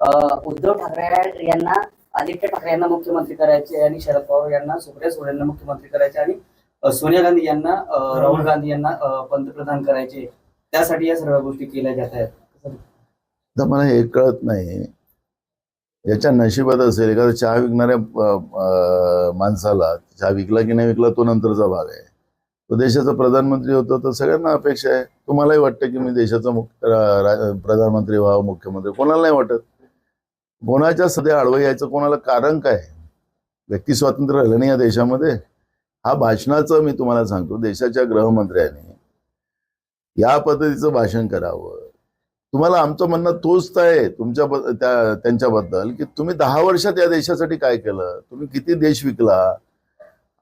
उद्धव ठाकरे यांना आदित्य ठाकरे यांना मुख्यमंत्री करायचे आणि शरद पवार यांना सुप्रिया सुळे यांना मुख्यमंत्री करायचे आणि सोनिया गांधी यांना राहुल गांधी यांना पंतप्रधान करायचे. त्यासाठी या सर्व गोष्टी केल्या जात आहेत. तर मला हे कळत नाही. याच्या नशिबात असेल एखादा चहा विकणाऱ्या माणसाला चहा विकला की नाही विकला तो नंतरचा भाग आहे. तो देशाचा प्रधानमंत्री होतो तर सगळ्यांना अपेक्षा आहे. तुम्हालाही वाटतं की मी देशाचा मुख्य प्रधानमंत्री व्हावं मुख्यमंत्री. कोणाला नाही वाटत? कोणाच्या सध्या आडवं यायचं कोणाला कारण काय? व्यक्ती स्वातंत्र्य राहिलं नाही या देशामध्ये. हा भाषणाचं मी तुम्हाला सांगतो देशाच्या गृहमंत्र्यांनी या पद्धतीचं भाषण करावं. तुम्हाला आमचं म्हणणं तोच तर आहे तुमच्या त्या त्यांच्याबद्दल की तुम्ही दहा वर्षात या देशासाठी काय केलं? तुम्ही किती देश विकला?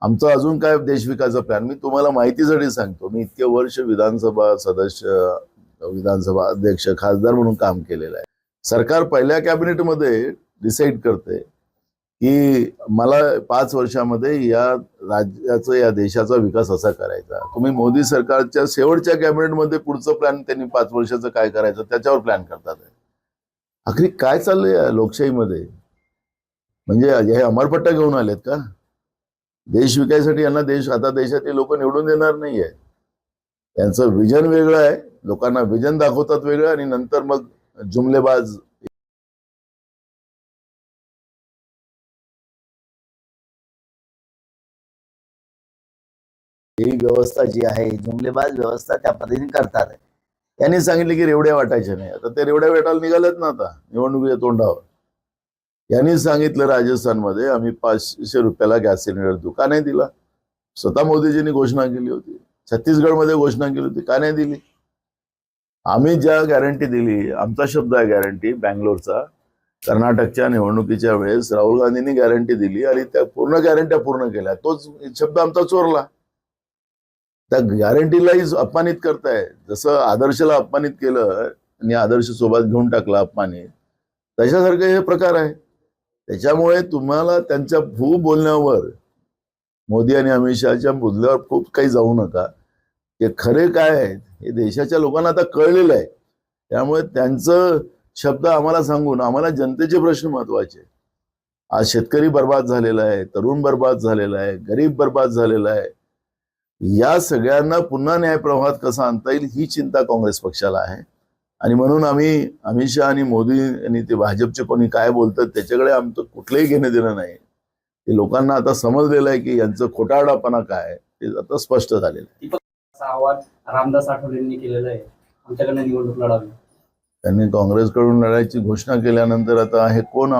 आमचा अजून काय देश विकायचा प्लॅन मी तुम्हाला माहितीसाठी सांगतो मी इतके वर्ष विधानसभा सदस्य विधानसभा अध्यक्ष खासदार म्हणून काम केलेलं आहे. सरकार पहिल्या कॅबिनेटमध्ये डिसाईड करते की मला पाच वर्षामध्ये या राज्याचा या देशाचा विकास असा करायचा. तुम्ही मोदी सरकारच्या शेवटच्या कॅबिनेटमध्ये पुढचं प्लॅन त्यांनी पाच वर्षाचं काय करायचं त्याच्यावर प्लॅन करतात. आखरी काय चाललंय या लोकशाहीमध्ये? म्हणजे हे अमरपट्टा घेऊन आलेत का? देश विकायसाठी यांना देश आता देशातले लोक निवडून देणार नाहीये. त्यांचं विजन वेगळं आहे. लोकांना विजन दाखवतात वेगळं आणि नंतर मग जुमलेबाज ही व्यवस्था जी आहे जुमलेबाज व्यवस्था त्या पद्धतीने करतात. यांनी सांगितले की रेवड्या वाटायच्या नाही. आता ते रेवड्या वेटायला निघालेत ना आता निवडणुकीच्या तोंडावर. यांनी सांगितलं राजस्थानमध्ये आम्ही पाचशे रुपयाला गॅस सिलेंडर देऊ का नाही दिला. स्वतः मोदीजींनी घोषणा केली होती. छत्तीसगडमध्ये घोषणा केली होती का नाही दिली? आम्ही ज्या गॅरंटी दिली आमचा शब्द आहे गॅरंटी बँगलोरचा. कर्नाटकच्या निवडणुकीच्या वेळेस राहुल गांधींनी गॅरंटी दिली आणि त्या पूर्ण गॅरंट्या पूर्ण केल्या. तोच शब्द आमचा चोरला. त्या गॅरंटीलाही अपमानित करताय. जसं आदर्शला अपमानित केलं आणि आदर्श सोबत घेऊन टाकला अपमानित. तशासारखे हे प्रकार आहे. त्याच्यामुळे तुम्हाला त्यांच्या भू बोलण्यावर मोदी आणि अमित शहाच्या बोलण्यावर खूप काही जाऊ नका. ते खरे काय आहेत? हे देशाच्या लोकांना आता कळलेलं आहे. त्यामुळे त्यांचं शब्द आम्हाला सांगून आम्हाला जनतेचे प्रश्न महत्त्वाचे आज शेतकरी बर्बाद झालेला आहे तरुण बर्बाद झालेला आहे गरीब बर्बाद झालेला आहे. या सगळ्यांना पुन्हा न्यायप्रवाहात कसा आणता येईल ही चिंता काँग्रेस पक्षाला आहे. आणि म्हणून आम्ही अमित शहा आणि मोदी आणि ते भाजपचे कोणी काय बोलतात त्याच्याकडे आमचं कुठलंही घेणं देणं नाही. ते लोकांना आता समजलेलं आहे की यांचं खोटारडापणा काय ते आता स्पष्ट झालेलं आहे. आवाहन रामदास आठवलेंनी केलेलं आहे. आमच्याकडनं निवडणूक लढावी. त्यांनी काँग्रेसकडून लढायची घोषणा केल्यानंतर आता हे कोण